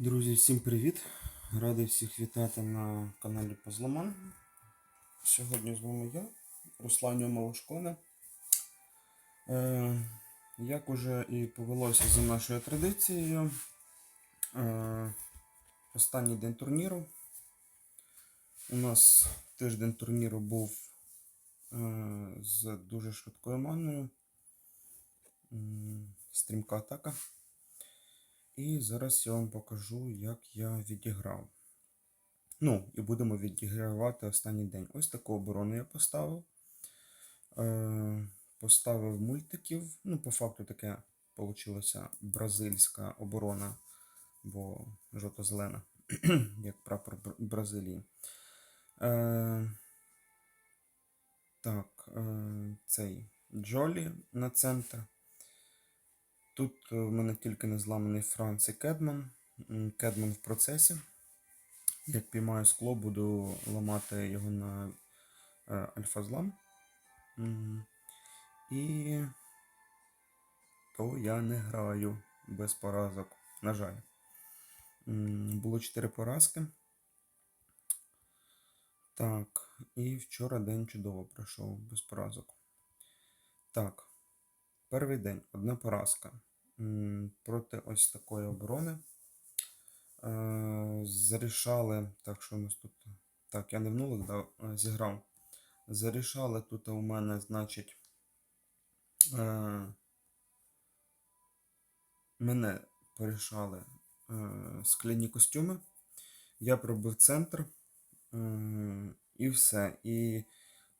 Друзі, всім привіт! Радий всіх вітати на каналі Позломан. Сьогодні з вами я, Руслан Молошконе. Е, як уже і повелося за нашою традицією, е, останній день турніру. У нас тиждень турніру був е, з дуже швидкою маною. Стрімка атака. І зараз я вам покажу, як я відіграв. Ну, і будемо відігравати останній день. Ось таку оборону я поставив. Е, поставив мультиків. Ну, по факту таке вийшла бразильська оборона, бо жовто-зелена, як прапор Бразилії. Е, так, е, цей Джолі на центр. Тут е, в мене тільки не зламаний Франц і Кедман. Кедман в процесі. Як піймаю скло, буду ламати його на е, альфа-злам. І то я не граю без поразок. На жаль. Було 4 поразки. Так, і вчора день чудово пройшов без поразок. Так, перший день одна поразка. Проти ось такої оборони. Е, Зарішали, так що у нас тут. Так, я не в нулик дав, е, зіграв. Зарішали тут у мене, значить. Е, мене порішали е, скляні костюми. Я пробив центр. І все. І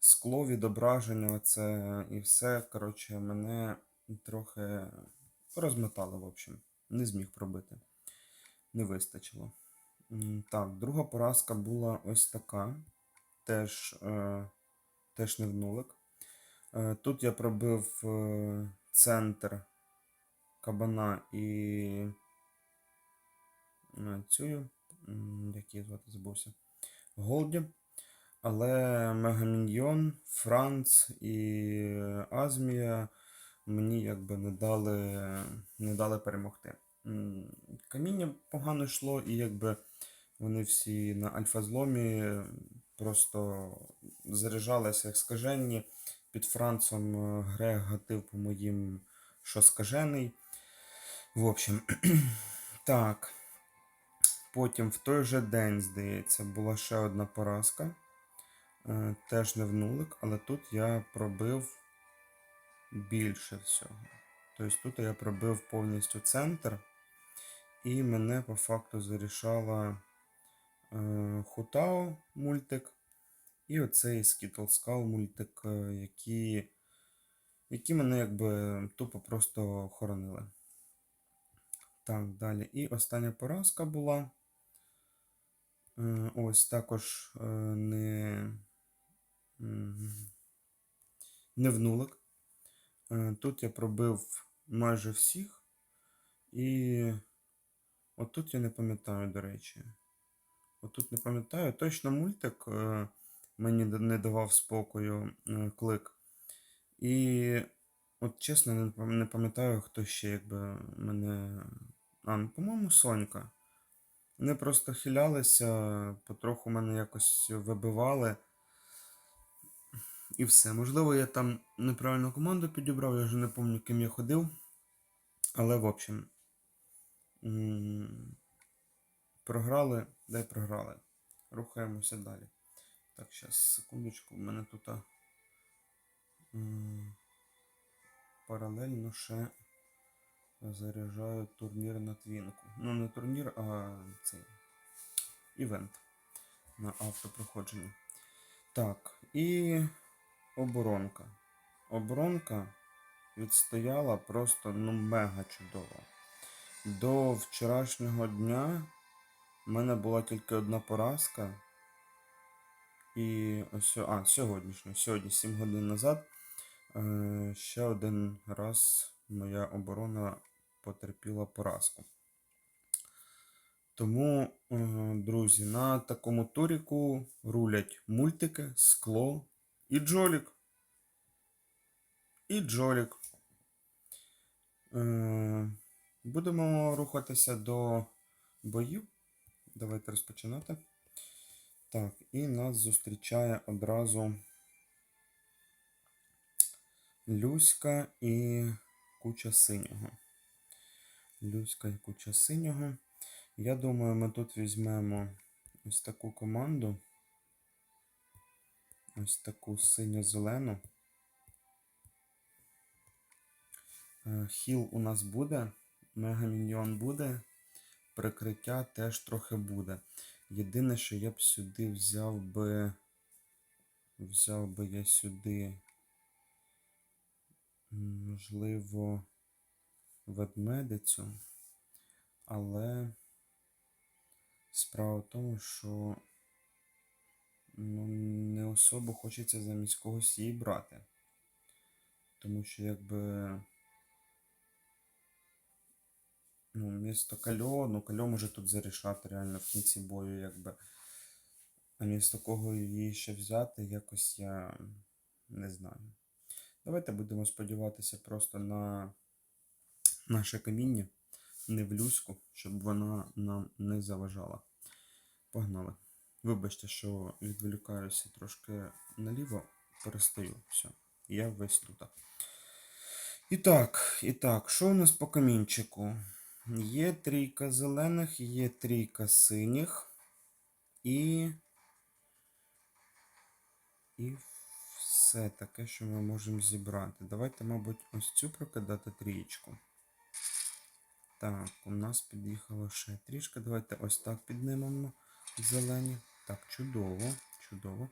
скло, відображення, оце, і все. Коротше, мене трохи розмотало, в общем. Не зміг пробити. Не вистачило. Так, друга поразка була ось така. Теж, е, теж не в нулик. Е, тут я пробив е, центр кабана і е, цю, як її звати, забувся. Голді. Але Мегаміньйон, Франц і Азмія мені якби не дали, не дали перемогти. Каміння погано йшло, і якби вони всі на альфа-зломі просто заряджалися як скажені. Під Францом е, Грег гатив по моїм, що скажений. В общем, так. Потім в той же день, здається, була ще одна поразка. Е, Теж не в нулик, але тут я пробив більше всього. Тобто тут я пробив повністю центр, і мене по факту зарішала е, Хутао мультик, і оцей Skittle Skull мультик, е, які, які мене якби тупо просто хоронили. Так, далі. І остання поразка була. Е, Ось також е, не, не в. Е, Тут я пробив майже всіх. І отут я не пам'ятаю, до речі. Отут не пам'ятаю. Точно мультик е, мені не давав спокою е, клик. І от чесно, не пам'ятаю, хто ще якби мене. А, ну, по-моєму, Сонька. Вони просто хилялися, потроху мене якось вибивали. І все. Можливо, я там неправильну команду підібрав, я вже не пам'ятаю, ким я ходив. Але, в общем, програли, де програли. Рухаємося далі. Так, зараз, секундочку, в мене тут паралельно ще заряджаю турнір на твінку. Ну, не турнір, а цей івент на автопроходженні. Так, і оборонка. Оборонка відстояла просто ну мега чудово. До вчорашнього дня в мене була тільки одна поразка. І ось, а, сьогоднішнього, сьогодні, 7 годин назад, е, ще один раз моя оборона потерпіла поразку. Тому, е, друзі, на такому туріку рулять мультики, скло і джолік. І джолік. Е, Будемо рухатися до боїв. Давайте розпочинати. Так, і нас зустрічає одразу Люська і куча синього. Люська і куча синього. Я думаю, ми тут візьмемо ось таку команду. Ось таку синьо-зелену. Е, Хіл у нас буде, мегаміньйон буде, прикриття теж трохи буде. Єдине, що я б сюди взяв би. Взяв би я сюди, можливо, ведмедицю, але справа в тому, що ну, не особо хочеться замість когось її брати. Тому що якби. Ну, місто Кальо, ну Кальо може тут зарішати реально в кінці бою, якби. А місто кого її ще взяти, якось я не знаю. Давайте будемо сподіватися просто на наше каміння, не в люську, щоб вона нам не заважала. Погнали. Вибачте, що відволікаюся трошки наліво, перестаю. Все, я весь тут. І так, і так, що у нас по камінчику? Є трійка зелених, є трійка синіх і. І все таке, що ми можемо зібрати. Давайте, мабуть, ось цю прокидати трієчку. Так, у нас під'їхало ще трішки. Давайте ось так піднимемо зелені. Так, чудово, чудово.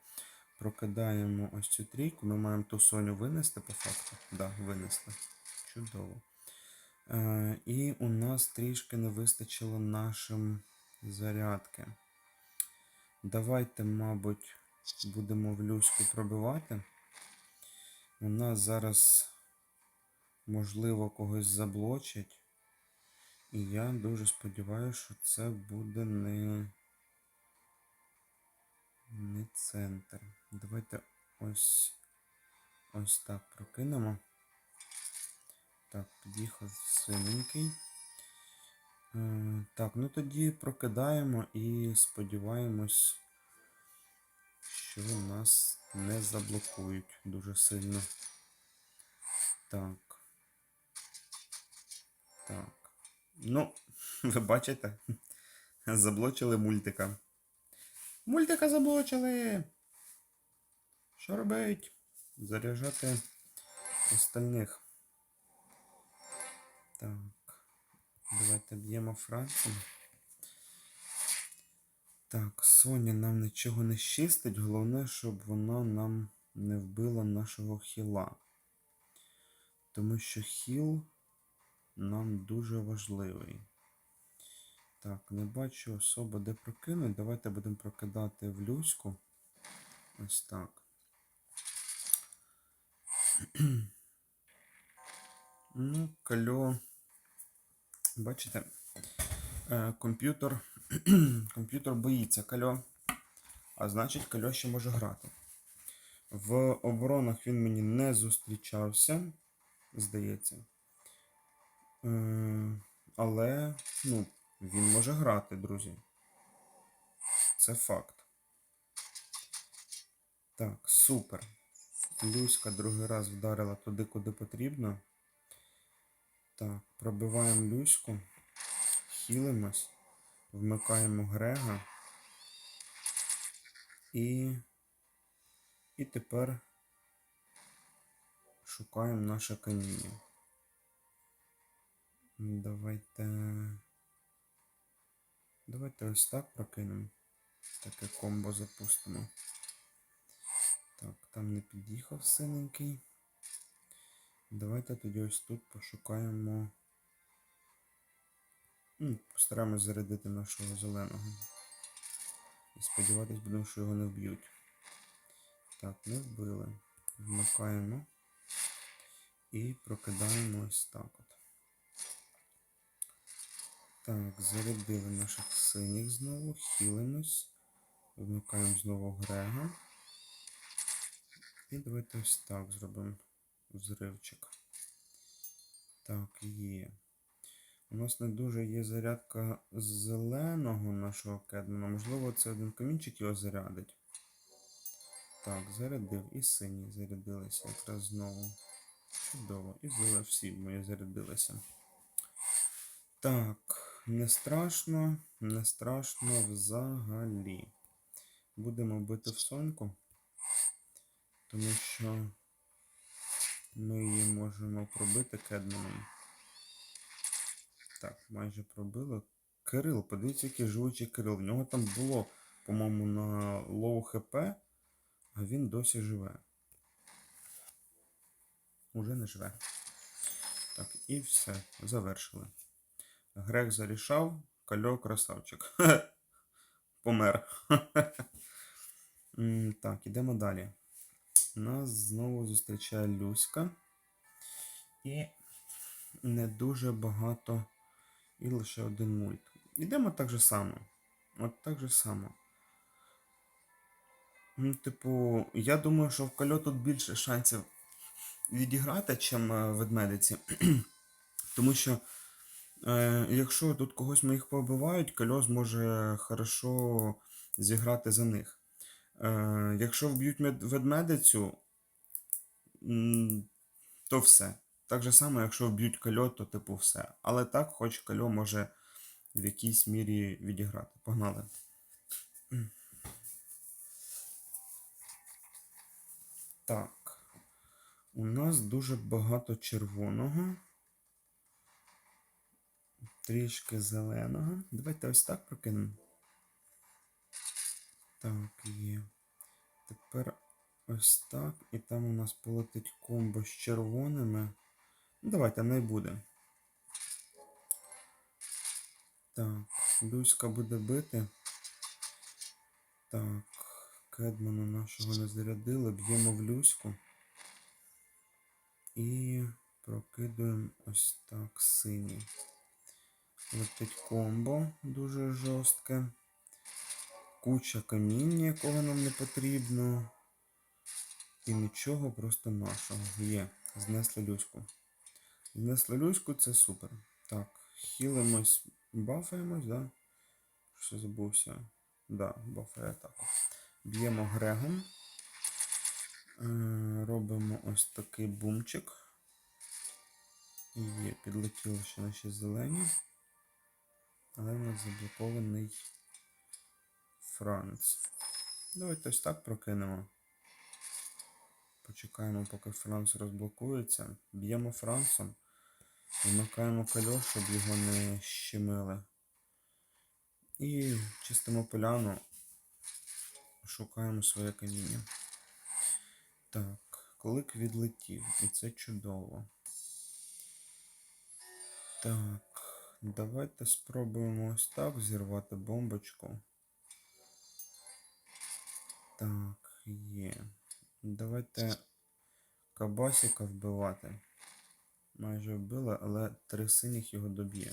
Прокидаємо ось цю трійку. Ми маємо ту соню винести по факту. Так, да, винесли. Чудово. Е, і у нас трішки не вистачило нашим зарядки. Давайте, мабуть, будемо в люську пробивати. У нас зараз, можливо, когось заблочать. І я дуже сподіваюся, що це буде не, не центр. Давайте ось ось так прокинемо. Так, під'їхав синенький. Е, Так, ну тоді прокидаємо і сподіваємось, що нас не заблокують дуже сильно. Так. Так. Ну, ви бачите? Заблочили мультика. Мультика заблочили. Що робить? Заряджати остальних. Так. Давайте б'ємо Францію. Так, Соня нам нічого не щистить. Головне, щоб вона нам не вбила нашого хіла. Тому що хіл нам дуже важливий. Так, не бачу особо де прокинуть. Давайте будемо прокидати в люську. Ось так. ну, кальо. Бачите? Е, комп'ютер. комп'ютер боїться кальо. А значить, кальо ще може грати. В оборонах він мені не зустрічався, здається. Е, але, ну, він може грати, друзі. Це факт. Так, супер. Люська другий раз вдарила туди, куди потрібно. Так, пробиваємо Люську. Хілимось. Вмикаємо Грега. І. І тепер шукаємо наше каміння. Давайте. Давайте ось так прокинемо. Таке комбо запустимо. Так, там не під'їхав синенький. Давайте тоді ось тут пошукаємо. Ну, Постараємось зарядити нашого зеленого. І сподіватись будемо, що його не вб'ють. Так, не вбили. Вмикаємо і прокидаємо ось так. Так, зарядили наших синіх знову, хілимось. Вмикаємо знову Грега. І давайте ось так зробимо взривчик. Так, є. У нас не дуже є зарядка зеленого нашого кедмана. Можливо, це один камінчик його зарядить. Так, зарядив. І синій зарядилися якраз знову. Чудово. І зеле всі мої зарядилися. Так, не страшно, не страшно взагалі. Будемо бити в соньку, тому що ми її можемо пробити кедманом. Так, майже пробили. Кирил, подивіться, який живучий Кирил. В нього там було, по-моєму, на лоу хп, а він досі живе. Уже не живе. Так, і все, завершили. Грех зарішав, кальо красавчик. Помер. Так, ідемо далі. Нас знову зустрічає Люська. І не дуже багато. І лише один мульт. Ідемо так же само. От так же само. Ну, типу, я думаю, що в кальо тут більше шансів відіграти, чим е, ведмедиці. Тому що, якщо тут когось моїх побивають, кальо зможе хорошо зіграти за них. Е, якщо вб'ють мед- ведмедицю, то все. Так же само, якщо вб'ють кальо, то типу все. Але так, хоч кальо може в якійсь мірі відіграти. Погнали. Так. У нас дуже багато червоного. Трішки зеленого. Давайте ось так прокинемо. Так, є. Тепер ось так. І там у нас полетить комбо з червоними. Ну, давайте, не буде. Так, Люська буде бити. Так, Кедмана нашого не зарядили. Б'ємо в Люську. І прокидуємо ось так синій. Летить комбо дуже жорстке. Куча каміння, якого нам не потрібно. І нічого просто нашого. Є. Знесли люську. Знесли люську, це супер. Так, хілимось, бафаємось, да? Що забувся? Да, бафає атаку. Б'ємо Грегом. Е, Робимо ось такий бумчик. Є, підлетіли ще наші зелені. Але у нас заблокований Франц. Давайте ось так прокинемо. Почекаємо, поки Франц розблокується. Б'ємо Францем. Вмикаємо кольор, щоб його не щемили. І чистимо поляну. Шукаємо своє каміння. Так, клик відлетів. І це чудово. Так, давайте спробуємо ось так зірвати бомбочку. Так, є. Давайте кабасика вбивати. Майже вбили, але три синіх його доб'є.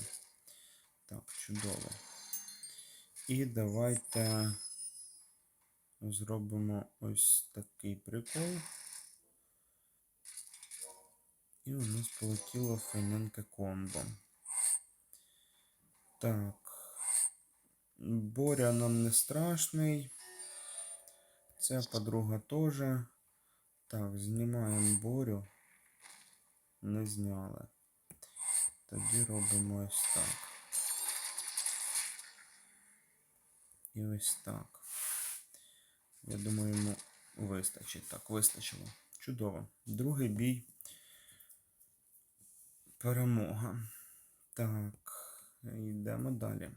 Так, чудово. І давайте зробимо ось такий прикол. І у нас полетіло файненьке комбо. Так. Боря нам не страшний. Ця подруга теж. Так, знімаємо борю. Не зняли. Тоді робимо ось так. І ось так. Я думаю, йому вистачить. Так, вистачило. Чудово. Другий бій. Перемога. Так, йдемо далі.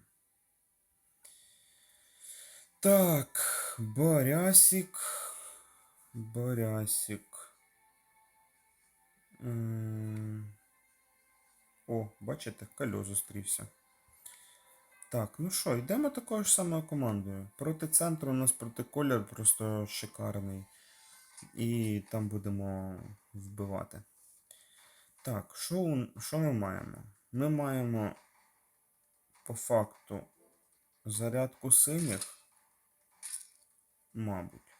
Так, Борясік. Борясік. О, бачите, кальо зустрівся. Так, ну що, йдемо такою ж самою командою. Проти центру у нас протиколір просто шикарний. І там будемо вбивати. Так, що, що ми маємо? Ми маємо факту зарядку синіх. Мабуть.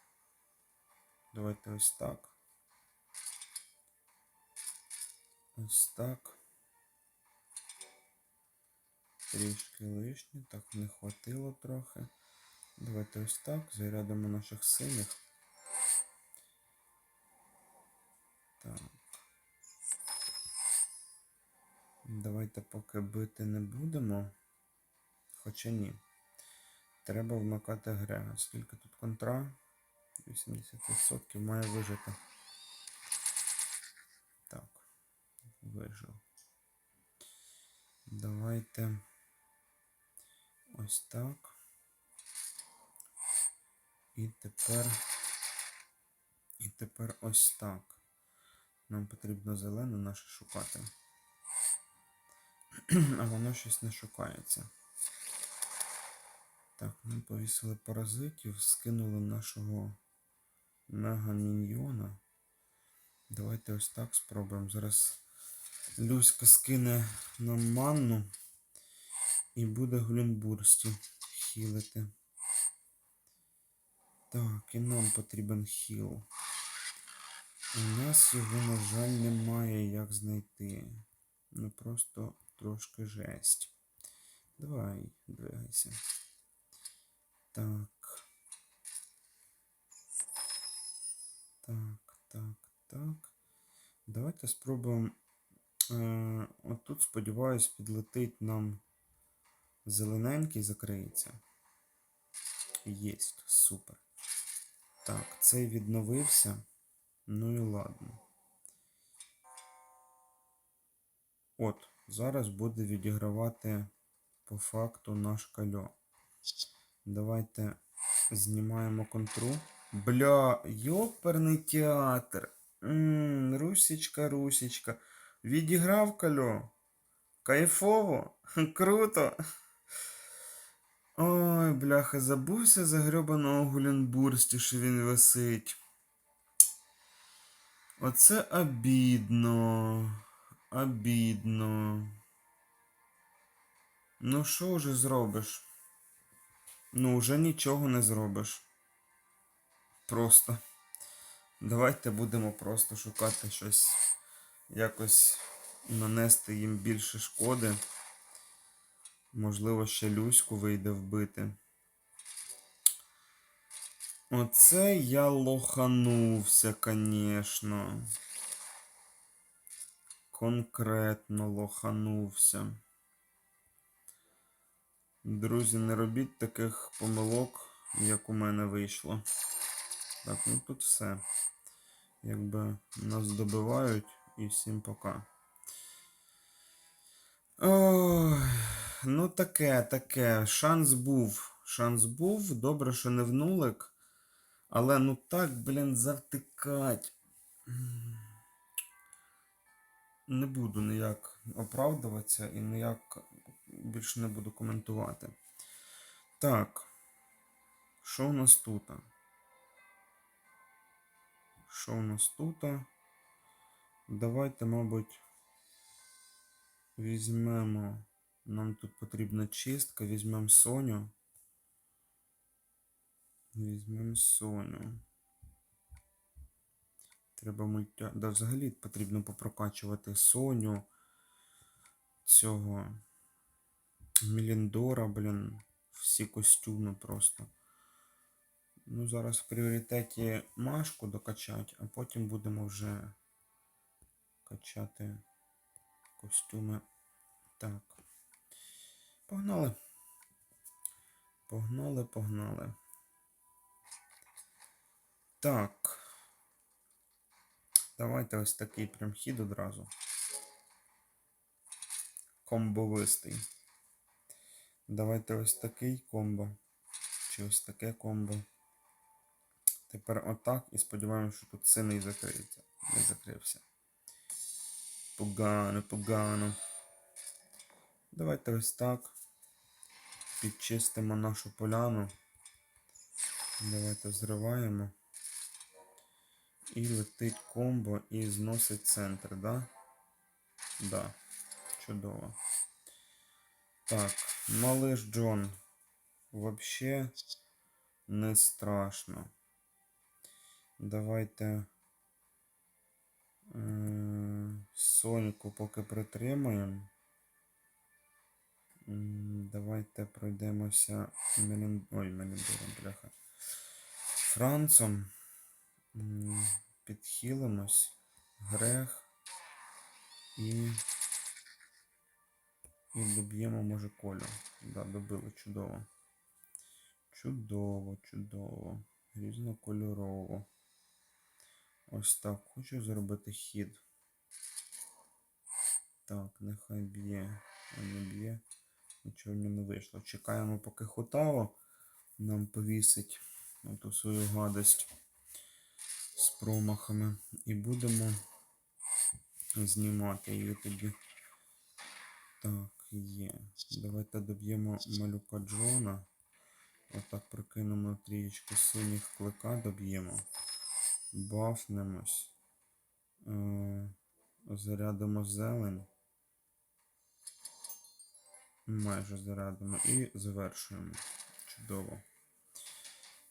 Давайте ось так. Ось так. Трішки лишні, так не хватило трохи. Давайте ось так. Зарядимо наших синіх. Так. Давайте поки бити не будемо. Хоча ні. Треба вмикати Грега. Скільки тут контра? 80% має вижити. Так. Вижив. Давайте ось так. І тепер. І тепер ось так. Нам потрібно зелене наше шукати. А воно щось не шукається. Так, ми повісили паразитів, скинули нашого мега-міньйона. Давайте ось так спробуємо. Зараз Люська скине нам манну і буде Глюнбурсті хілити. Так, і нам потрібен хіл. У нас його, на жаль, немає як знайти. Ну просто трошки жесть. Давай, двигайся. Так. Так, так, так. Давайте спробуємо. Е, от тут, сподіваюсь, підлетить нам зелененький закриється. Єсть, супер. Так, цей відновився. Ну і ладно. От, зараз буде відігравати по факту наш кальо. Давайте знімаємо контру. Бля, йоперний театр. Ммм, Русічка, Русічка. Відіграв кальо. Кайфово. Круто. Ой, бляха, забувся за Гуленбурсті, що він висить. Оце обідно. Обідно. Ну, що вже зробиш? Ну, вже нічого не зробиш. Просто. Давайте будемо просто шукати щось. Якось нанести їм більше шкоди. Можливо, ще Люську вийде вбити. Оце я лоханувся, конечно. Конкретно лоханувся. Друзі, не робіть таких помилок, як у мене вийшло. Так, ну тут все. Якби нас добивають і всім пока. Ой, ну таке, таке. Шанс був. Шанс був. Добре, що не в нулик. Але ну так, блін, завтикать. Не буду ніяк оправдуватися і ніяк більше не буду коментувати. Так. Що у нас тут? Що у нас тут? Давайте, мабуть, візьмемо. Нам тут потрібна чистка, візьмемо Соню. Візьмемо Соню. Треба мультя... Да, взагалі потрібно попрокачувати Соню. Цього Міліндора, блін. Всі костюми просто. Ну, зараз в пріоритеті Машку докачати, а потім будемо вже качати костюми. Так. Погнали. Погнали, погнали. Так. Давайте ось такий прям хід одразу. Комбовистий. Давайте ось такий комбо. Чи ось таке комбо. Тепер отак і сподіваємося, що тут синий закриється. Не закрився. Погано, погано. Давайте ось так. Підчистимо нашу поляну. Давайте зриваємо. І летить комбо і зносить центр, да? Да. Чудово. Так, малыш Джон. Вообще не страшно. Давайте Соньку поки притримаємо. Давайте пройдемося Мелін... Ой, Меліндором, бляха. Францом. Підхилимось. Грех. І. І доб'ємо, може, колю. Да, добили чудово. Чудово, чудово. Різнокольорово. Ось так. Хочу зробити хід. Так, нехай б'є. Не б'є. Нічого в нього не вийшло. Чекаємо, поки Хотао нам повісить ту свою гадость з промахами. І будемо знімати її тоді. Так, є. Давайте доб'ємо малюка Джона. Отак прикинемо трієчку синіх клика, доб'ємо. Бафнемось. Е, зарядимо зелень. Майже зарядимо і завершуємо. Чудово.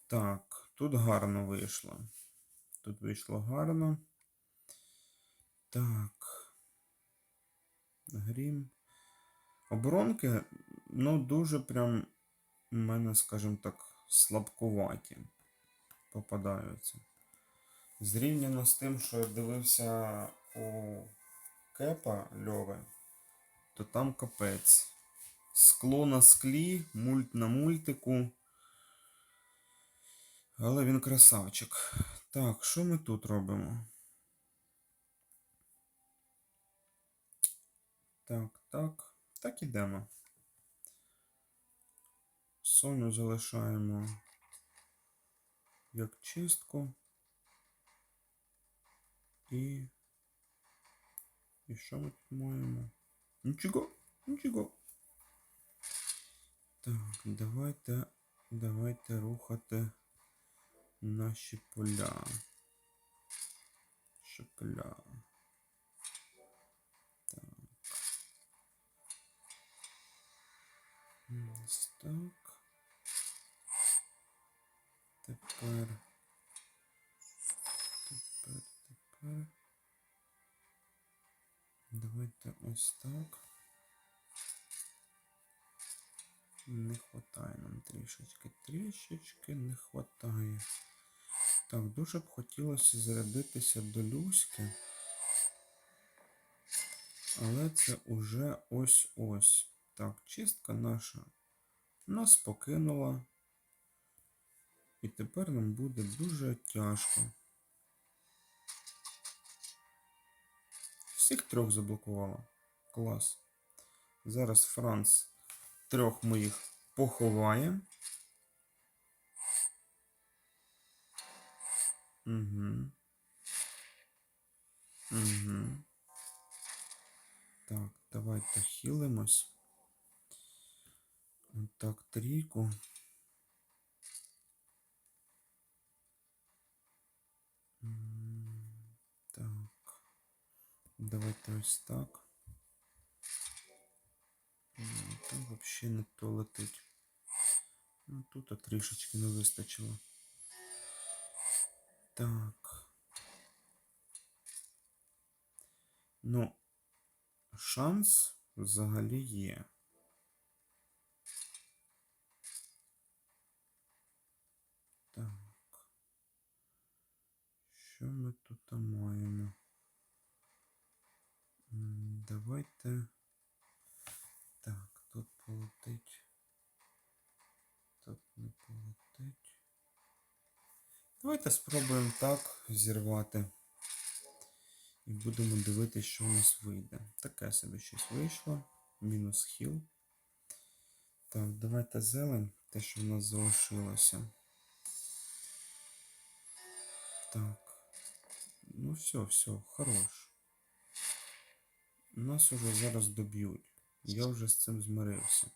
Так, тут гарно вийшло. Тут вийшло гарно. Так. Грім. Оборонки, ну, дуже прям у мене, скажімо так, слабкуваті попадаються. Зрівняно з тим, що я дивився у Кепа Льови, то там капець. Скло на склі, мульт на мультику. Але він красавчик. Так, що ми тут робимо? Так, так. Так ідемо. Соню залишаємо як чистку. І. І що ми тут маємо? Нічого, нічого. Так, давайте, давайте рухати наші поля. Шепля. Так. Ось так. Тепер. Тепер, тепер. Давайте ось так. Не хватає нам трішечки. Трішечки не хватає. Так, дуже б хотілося зарядитися до Люськи. Але це уже ось-ось. Так, чистка наша нас покинула. І тепер нам буде дуже тяжко. Всіх трьох заблокувала. Клас. Зараз Франц трьох моїх поховає. Угу. Угу. Так, давайте хилимось. Так, трійку. Так. Давайте ось так. Там взагалі не то летить. Ну, тут трішечки не вистачило. Так. Ну, шанс взагалі є. Що ми тут маємо? Давайте. Так, тут полетить. Тут не полетить. Давайте спробуємо так зірвати. І будемо дивитися, що у нас вийде. Таке собі щось вийшло. Мінус хіл. Так, давайте зелень, те, що в нас залишилося. Так. Ну все, все, хорош. Нас уже зараз доб'ють. Я вже з цим змирився.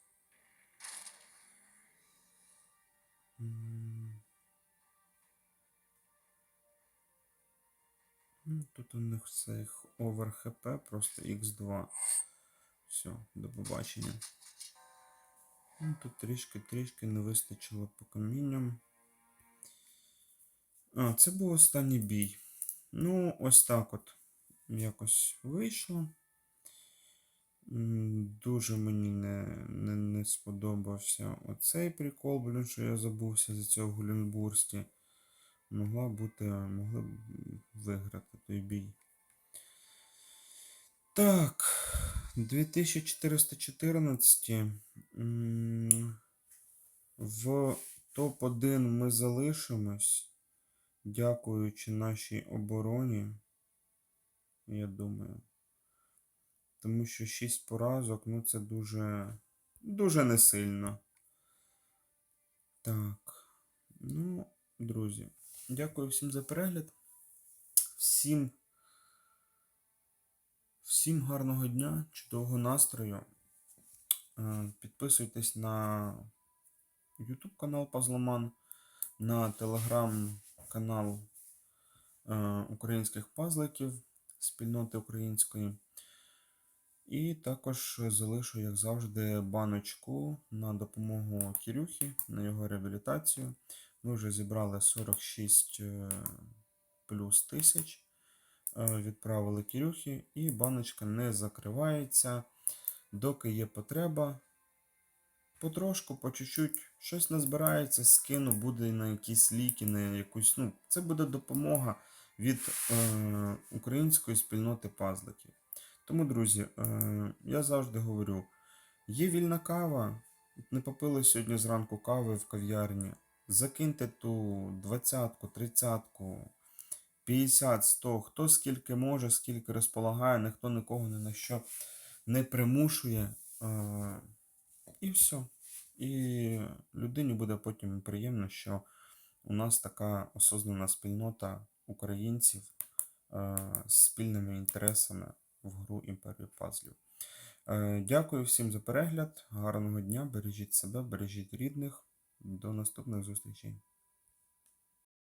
Ну, тут у них цих овер хп, просто x2. Все, до побачення. Ну, тут трішки-трішки не вистачило по камінням. А, це був останній бій. Ну, ось так от якось вийшло. Дуже мені не, не, не сподобався оцей прикол, блін, що я забувся за цього Гуленбурсті. Могла бути, могли б виграти той бій. Так, 2414. В топ-1 ми залишимось, дякуючи нашій обороні. Я думаю. Тому що 6 поразок, ну це дуже, дуже не сильно. Так. Ну, друзі, дякую всім за перегляд. Всім, всім гарного дня, чудового настрою. Е, Підписуйтесь на YouTube канал Пазломан, на телеграм канал е, українських пазликів спільноти української. І також залишу, як завжди, баночку на допомогу Кірюхі, на його реабілітацію. Ми вже зібрали 46 е, плюс тисяч. е, Відправили Кірюхі, і баночка не закривається, доки є потреба. Потрошку, по чуть-чуть, щось назбирається, скину, буде на якісь ліки, на якусь. Ну, це буде допомога від е, української спільноти пазликів. Тому, друзі, е, я завжди говорю: є вільна кава, не попили сьогодні зранку кави в кав'ярні. Закиньте ту двадцятку, тридцятку, 50, 100, хто скільки може, скільки розполагає, ніхто нікого ні на що не примушує. Е, і все. І людині буде потім приємно, що у нас така осознана спільнота українців е, з спільними інтересами в гру Імперію Пазлів. Е, Дякую всім за перегляд. Гарного дня. Бережіть себе, бережіть рідних. До наступних зустрічей.